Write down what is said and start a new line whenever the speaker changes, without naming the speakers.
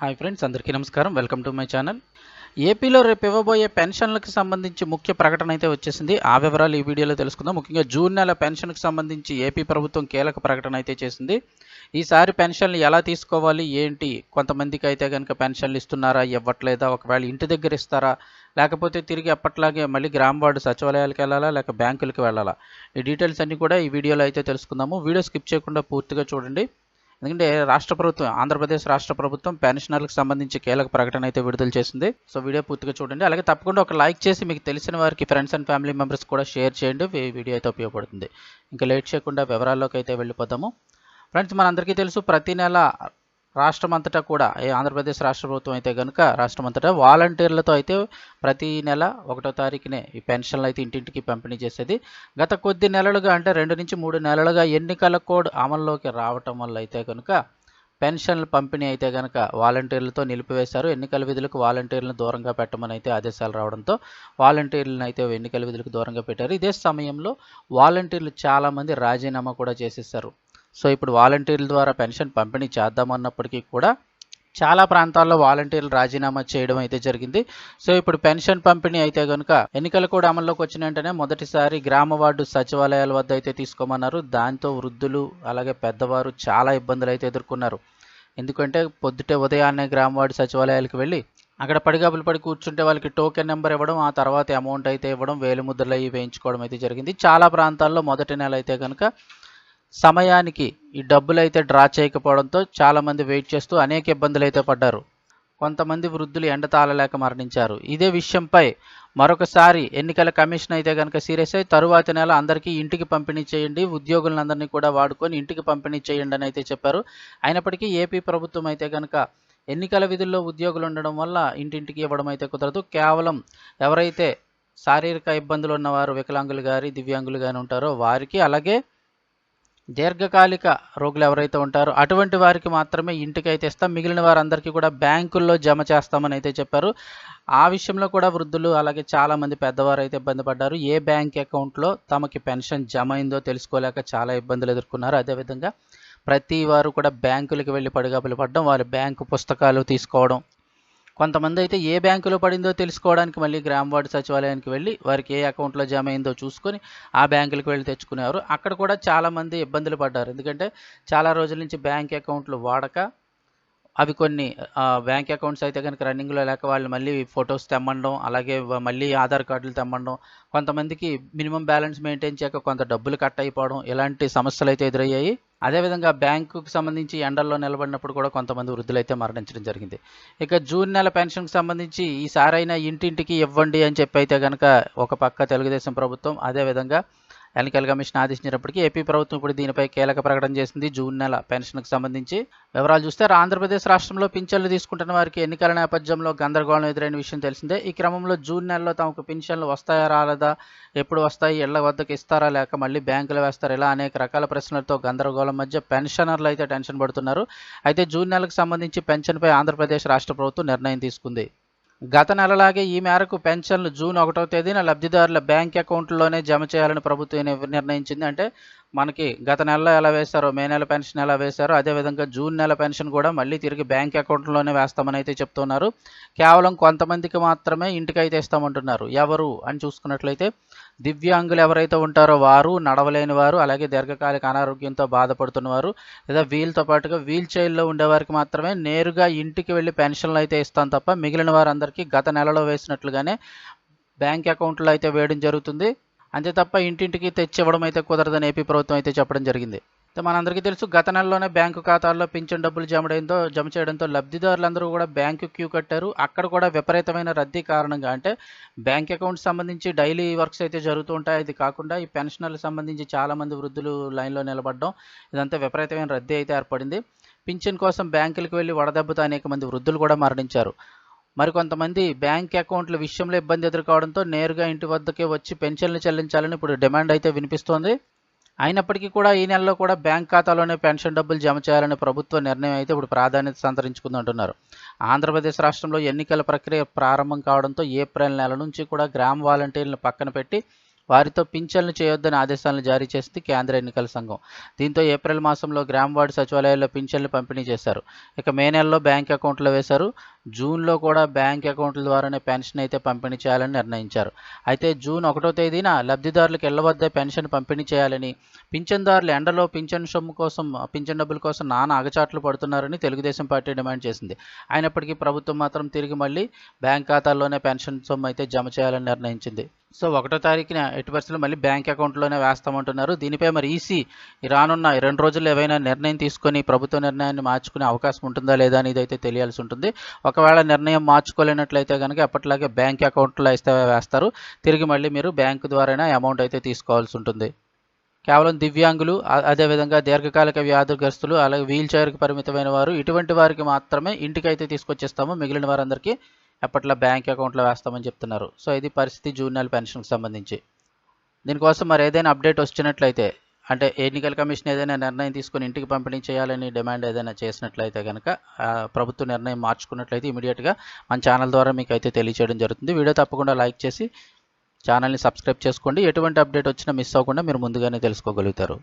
Hi friends అందరికీ నమస్కారం. Welcome to my channel. ఏపీలో రేపు ఇవ్వబోయే పెన్షన్లకు సంబంధించి ముఖ్య ప్రకటన అయితే వచ్చేసింది. ఆ వివరాలు ఈ వీడియోలో తెలుసుకుందాం. ముఖ్యంగా జూన్ నెల పెన్షన్కి సంబంధించి ఏపీ ప్రభుత్వం కీలక ప్రకటన అయితే చేసింది. ఈసారి పెన్షన్లు ఎలా తీసుకోవాలి? ఏంటి? కొంతమందికి అయితే కనుక పెన్షన్లు ఇస్తున్నారా? ఇవ్వట్లేదా? ఒకవేళ ఇంటి దగ్గర ఇస్తారా? లేకపోతే తిరిగి ఎప్పట్లాగే మళ్ళీ గ్రామ వార్డు సచివాలయాలకు వెళ్ళాలా? లేక బ్యాంకులకు వెళ్ళాలా? ఈ డీటెయిల్స్ అన్నీ కూడా ఈ వీడియోలో అయితే తెలుసుకుందాము. వీడియో స్కిప్ చేయకుండా పూర్తిగా చూడండి. ఎందుకంటే రాష్ట్ర ప్రభుత్వం ఆంధ్రప్రదేశ్ రాష్ట్ర ప్రభుత్వం పెన్షనర్లకు సంబంధించి కీలక ప్రకటన అయితే విడుదల చేసింది. సో వీడియో పూర్తిగా చూడండి. అలాగే తప్పకుండా ఒక లైక్ చేసి మీకు తెలిసిన వారికి ఫ్రెండ్స్ అండ్ ఫ్యామిలీ మెంబర్స్ కూడా షేర్ చేయండి. వీడియో అయితే ఉపయోగపడుతుంది. ఇంకా లేట్ చేయకుండా వివరాల్లోకి అయితే వెళ్ళిపోతాము ఫ్రెండ్స్ మనందరికీ తెలుసు ప్రతి నెల రాష్ట్రమంతటా కూడా ఏ ఆంధ్రప్రదేశ్ రాష్ట్ర ప్రభుత్వం అయితే కనుక రాష్ట్రం అంతటా వాలంటీర్లతో అయితే ప్రతి నెల ఒకటో తారీఖునే ఈ పెన్షన్లు అయితే ఇంటింటికి పంపిణీ చేసేది. గత కొద్ది నెలలుగా అంటే రెండు నుంచి మూడు నెలలుగా ఎన్నికల కోడ్ అమల్లోకి రావటం వల్ల అయితే కనుక పెన్షన్ల పంపిణీ అయితే కనుక వాలంటీర్లతో నిలిపివేశారు. ఎన్నికల విధులకు వాలంటీర్లను దూరంగా పెట్టమని అయితే ఆదేశాలు రావడంతో వాలంటీర్లను అయితే ఎన్నికల విధులకు దూరంగా పెట్టారు. ఇదే సమయంలో వాలంటీర్లు చాలామంది రాజీనామా కూడా చేసేసారు సో ఇప్పుడు వాలంటీర్ల ద్వారా పెన్షన్ పంపిణీ చేద్దామన్నప్పటికీ కూడా చాలా ప్రాంతాల్లో వాలంటీర్లు రాజీనామా చేయడం అయితే జరిగింది. సో ఇప్పుడు పెన్షన్ పంపిణీ అయితే కనుక ఎన్నికలు కూడా అమల్లోకి వచ్చిన వెంటనే మొదటిసారి గ్రామ వార్డు సచివాలయాల వద్ద అయితే తీసుకోమన్నారు. దాంతో వృద్ధులు అలాగే పెద్దవారు చాలా ఇబ్బందులు అయితే ఎదుర్కొన్నారు. ఎందుకంటే పొద్దుటే ఉదయాన్నే గ్రామ వార్డు సచివాలయాలకు వెళ్ళి అక్కడ పడిగాపులు పడి కూర్చుంటే వాళ్ళకి టోకెన్ నెంబర్ ఇవ్వడం ఆ తర్వాత అమౌంట్ అయితే ఇవ్వడం వేలు ముద్రలు అవి వేయించుకోవడం అయితే జరిగింది. చాలా ప్రాంతాల్లో మొదటి నెల అయితే కనుక సమయానికి ఈ డబ్బులు అయితే డ్రా చేయకపోవడంతో చాలామంది వెయిట్ చేస్తూ అనేక ఇబ్బందులు అయితే పడ్డారు. కొంతమంది వృద్ధులు ఎండ తాళలేక మరణించారు. ఇదే విషయంపై మరొకసారి ఎన్నికల కమిషన్ అయితే కనుక సీరియస్ అయి తరువాతి నెల అందరికీ ఇంటికి పంపిణీ చేయండి ఉద్యోగులందరినీ కూడా వాడుకొని ఇంటికి పంపిణీ చేయండి అని అయితే చెప్పారు. అయినప్పటికీ ఏపీ ప్రభుత్వం అయితే కనుక ఎన్నికల విధుల్లో ఉద్యోగులు ఉండడం వల్ల ఇంటింటికి ఇవ్వడం అయితే కుదరదు. కేవలం ఎవరైతే శారీరక ఇబ్బందులు ఉన్నవారు వికలాంగులు గారి దివ్యాంగులు కానీ ఉంటారో వారికి అలాగే దీర్ఘకాలిక రోగులు ఎవరైతే ఉంటారో అటువంటి వారికి మాత్రమే ఇంటికి అయితే ఇస్తాం. మిగిలిన వారందరికీ కూడా బ్యాంకుల్లో జమ చేస్తామని అయితే చెప్పారు. ఆ విషయంలో కూడా వృద్ధులు అలాగే చాలామంది పెద్దవారు అయితే ఇబ్బంది పడ్డారు. ఏ బ్యాంక్ అకౌంట్లో తమకి పెన్షన్ జమ అయిందో తెలుసుకోలేక చాలా ఇబ్బందులు ఎదుర్కొన్నారు. అదేవిధంగా ప్రతి వారు కూడా బ్యాంకులకు వెళ్ళి పడిగాపులు పడడం వారి బ్యాంకు పుస్తకాలు తీసుకోవడం కొంతమంది అయితే ఏ బ్యాంకులో పడిందో తెలుసుకోవడానికి మళ్ళీ గ్రామ వార్డు సచివాలయానికి వెళ్ళి వారికి ఏ అకౌంట్లో జమ అయిందో చూసుకొని ఆ బ్యాంకులకు వెళ్ళి తెచ్చుకునేవారు. అక్కడ కూడా చాలామంది ఇబ్బందులు పడ్డారు. ఎందుకంటే చాలా రోజుల నుంచి బ్యాంక్ అకౌంట్లు వాడక అవి కొన్ని బ్యాంక్ అకౌంట్స్ అయితే కనుక రన్నింగ్లో లేక వాళ్ళు మళ్ళీ ఫొటోస్ తెమ్మండం అలాగే మళ్ళీ ఆధార్ కార్డులు తెమ్మండం కొంతమందికి మినిమం బ్యాలెన్స్ మెయింటైన్ చేయక కొంత డబ్బులు కట్ అయిపోవడం ఇలాంటి సమస్యలు అయితే ఎదురయ్యాయి. అదేవిధంగా బ్యాంకుకు సంబంధించి ఎండల్లో నిలబడినప్పుడు కూడా కొంతమంది వృద్ధులు అయితే మరణించడం జరిగింది. ఇక జూన్ నెల పెన్షన్కి సంబంధించి ఈసారైనా ఇంటింటికి ఇవ్వండి అని చెప్పి అయితే కనుక ఒక పక్క తెలుగుదేశం ప్రభుత్వం అదేవిధంగా ఎన్నికల కమిషన్ ఆదేశించినప్పటికీ ఏపీ ప్రభుత్వం ఇప్పుడు దీనిపై కీలక ప్రకటన చేసింది జూన్ నెల పెన్షన్కి సంబంధించి. వివరాలు చూస్తే ఆంధ్రప్రదేశ్ రాష్ట్రంలో పింఛన్లు తీసుకుంటున్న వారికి ఎన్నికల నేపథ్యంలో గందరగోళం ఎదురైన విషయం తెలిసిందే. ఈ క్రమంలో జూన్ నెలలో తమకు పింఛన్లు వస్తాయా రాలేదా ఎప్పుడు వస్తాయి ఇళ్ళ వద్దకు ఇస్తారా లేక మళ్ళీ బ్యాంకులు వేస్తారా ఇలా అనేక రకాల ప్రశ్నలతో గందరగోళం మధ్య పెన్షనర్లు అయితే టెన్షన్ పడుతున్నారు. అయితే జూన్ నెలకు సంబంధించి పెన్షన్పై ఆంధ్రప్రదేశ్ రాష్ట్ర ప్రభుత్వం నిర్ణయం తీసుకుంది. గత నెలలాగే ఈ మేరకు పెన్షన్లు జూన్ ఒకటో తేదీన లబ్ధిదారుల బ్యాంక్ అకౌంట్లోనే జమ చేయాలని ప్రభుత్వం నిర్ణయించింది. అంటే మనకి గత నెలలో ఎలా వేశారో మే నెల పెన్షన్ ఎలా వేశారో అదేవిధంగా జూన్ నెల పెన్షన్ కూడా మళ్ళీ తిరిగి బ్యాంక్ అకౌంట్లోనే వేస్తామని అయితే చెప్తున్నారు. కేవలం కొంతమందికి మాత్రమే ఇంటికి అయితే ఇస్తామంటున్నారు. ఎవరు అని చూసుకున్నట్లయితే దివ్యాంగులు ఎవరైతే ఉంటారో వారు నడవలేని వారు అలాగే దీర్ఘకాలిక అనారోగ్యంతో బాధపడుతున్న వారు లేదా వీళ్ళతో పాటుగా వీల్ చైర్లో ఉండేవారికి మాత్రమే నేరుగా ఇంటికి వెళ్ళి పెన్షన్లు అయితే ఇస్తాం తప్ప మిగిలిన వారందరికీ గత నెలలో వేసినట్లుగానే బ్యాంక్ అకౌంట్లో అయితే వేయడం జరుగుతుంది. అంతే తప్ప ఇంటింటికి తెచ్చి ఇవ్వడం అయితే కుదరదని ఏపీ ప్రభుత్వం అయితే చెప్పడం జరిగింది. మనందరికీ తెలుసు గత నెలలోనే బ్యాంకు ఖాతాల్లో పింఛన్ డబ్బులు జమడైందో జమ చేయడంతో లబ్ధిదారులందరూ కూడా బ్యాంకు క్యూ కట్టారు. అక్కడ కూడా విపరీతమైన రద్దీ కారణంగా అంటే బ్యాంక్ అకౌంట్ సంబంధించి డైలీ వర్క్స్ అయితే జరుగుతూ ఉంటాయి. ఇది కాకుండా ఈ పెన్షనర్లకు సంబంధించి చాలామంది వృద్ధులు లైన్లో నిలబడడం ఇదంతా విపరీతమైన రద్దీ అయితే ఏర్పడింది. పింఛన్ కోసం బ్యాంకులకు వెళ్ళి వడదెబ్బతో అనేక మంది వృద్ధులు కూడా మరణించారు. మరికొంతమంది బ్యాంక్ అకౌంట్ల విషయంలో ఇబ్బంది ఎదుర్కోవడంతో నేరుగా ఇంటి వద్దకే వచ్చి పెన్షన్లు చెల్లించాలని ఇప్పుడు డిమాండ్ అయితే వినిపిస్తోంది. అయినప్పటికీ కూడా ఈ నెలలో కూడా బ్యాంక్ ఖాతాలోనే పెన్షన్ డబ్బులు జమ చేయాలనే ప్రభుత్వ నిర్ణయం అయితే ఇప్పుడు ప్రాధాన్యత సంతరించుకుందంటున్నారు ఆంధ్రప్రదేశ్ రాష్ట్రంలో ఎన్నికల ప్రక్రియ ప్రారంభం కావడంతో ఏప్రిల్ నెల నుంచి కూడా గ్రామ వాలంటీర్లను పక్కన పెట్టి వారితో పింఛన్లు చేయొద్దని ఆదేశాలను జారీ చేసింది కేంద్ర ఎన్నికల సంఘం. దీంతో ఏప్రిల్ మాసంలో గ్రామ వార్డు సచివాలయాల్లో పింఛన్లు పంపిణీ చేశారు. ఇక మే నెలలో బ్యాంక్ అకౌంట్లో వేశారు. జూన్లో కూడా బ్యాంక్ అకౌంట్ల ద్వారానే పెన్షన్ అయితే పంపిణీ చేయాలని నిర్ణయించారు. అయితే జూన్ ఒకటో తేదీన లబ్ధిదారులకు ఇళ్ళ వద్ద పెన్షన్ పంపిణీ చేయాలని పింఛన్దారులు ఎండలో పింఛన్ సొమ్ము కోసం పింఛన్ డబ్బుల కోసం నానా అగచాట్లు పడుతున్నారని తెలుగుదేశం పార్టీ డిమాండ్ చేసింది. అయినప్పటికీ ప్రభుత్వం మాత్రం తిరిగి మళ్ళీ బ్యాంక్ ఖాతాల్లోనే పెన్షన్ సొమ్ము అయితే జమ చేయాలని నిర్ణయించింది. సో ఒకటో తారీఖున ఎట్టి పరిస్థితులు మళ్ళీ బ్యాంక్ అకౌంట్లోనే వేస్తామంటున్నారు. దీనిపై మరి ఈసీ రానున్న రెండు రోజుల్లో ఏవైనా నిర్ణయం తీసుకొని ప్రభుత్వ నిర్ణయాన్ని మార్చుకునే అవకాశం ఉంటుందా లేదా అనేది అయితే తెలియాల్సి ఉంటుంది. ఒకవేళ నిర్ణయం మార్చుకోలేనట్లయితే కనుక ఎప్పటిలాగే బ్యాంక్ అకౌంట్లో అయితే వేస్తారు. తిరిగి మళ్ళీ మీరు బ్యాంకు ద్వారానే అమౌంట్ అయితే తీసుకోవాల్సి ఉంటుంది. కేవలం దివ్యాంగులు అదేవిధంగా దీర్ఘకాలిక వ్యాధిగ్రస్తులు అలాగే వీల్ చైర్కి పరిమితమైన వారు ఇటువంటి వారికి మాత్రమే ఇంటికైతే తీసుకొచ్చేస్తాము. మిగిలిన వారందరికీ ఎప్పట్లా బ్యాంక్ అకౌంట్లో వేస్తామని చెప్తున్నారు. సో ఇది పరిస్థితి జూన్ నెల పెన్షన్కి సంబంధించి. దీనికోసం మరి ఏదైనా అప్డేట్ వచ్చినట్లయితే అంటే ఎన్నికల కమిషన్ ఏదైనా నిర్ణయం తీసుకొని ఇంటికి పంపిణీ చేయాలని డిమాండ్ ఏదైనా చేసినట్లయితే కనుక ప్రభుత్వ నిర్ణయం మార్చుకున్నట్లయితే ఇమీడియట్గా మన ఛానల్ ద్వారా మీకు అయితే తెలియచేయడం జరుగుతుంది. వీడియో తప్పకుండా లైక్ చేసి ఛానల్ని సబ్స్క్రైబ్ చేసుకోండి. ఎటువంటి అప్డేట్ వచ్చినా మిస్ అవ్వకుండా మీరు ముందుగానే తెలుసుకోగలుగుతారు.